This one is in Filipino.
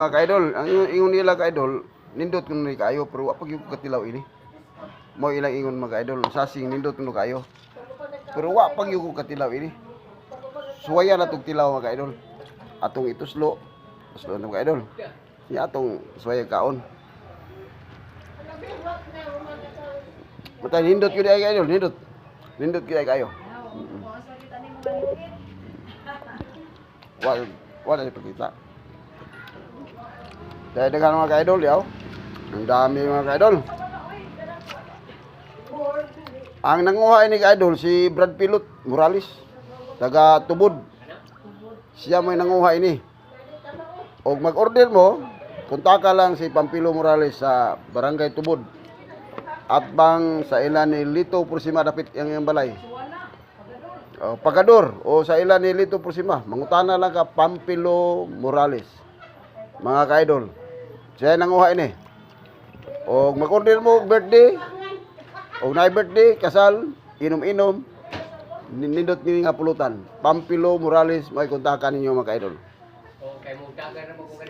Mga ka-idol, ang ingon, nila ka-idol, nindot ko ni kayo, pero wa pag yung katilaw ini. Mo ilang ingon mga ka-idol, sasing nindot ko kayo. Pero wa pag yung katilaw ini. Suwaya na tong tilaw mga ka-idol. Atong ituslo, tuslo na mga ka-idol. Niya atong suwaya kaon. Matay nindot di ay ka-idol, nindot. Nindot di ay kayo. Wala, wala na pagkita. Dahil daghan mga ka-idol, yaw. Ang dami mga ka-idol. Ang nanguha ni ka-idol, si Brad Pilot Morales. Taga Tubod. Siya may nanguha ini. O mag-order mo, punta lang si Pampilo Morales sa Barangay Tubod. At bang sa ilan ni Lito Pursima dapit yang yang balay. O, pagador o sa ilan ni Lito Pursima, mangutana lang ka Pampilo Morales. Mga ka-idol. Siya nanguha ini. O mag-order mo birthday. O na birthday, kasal, inom-inom. Nindot nini nga pulutan. Pampilo Morales, may kontakan ninyo mga ka-idol. Okay, mo dagan na mo kung.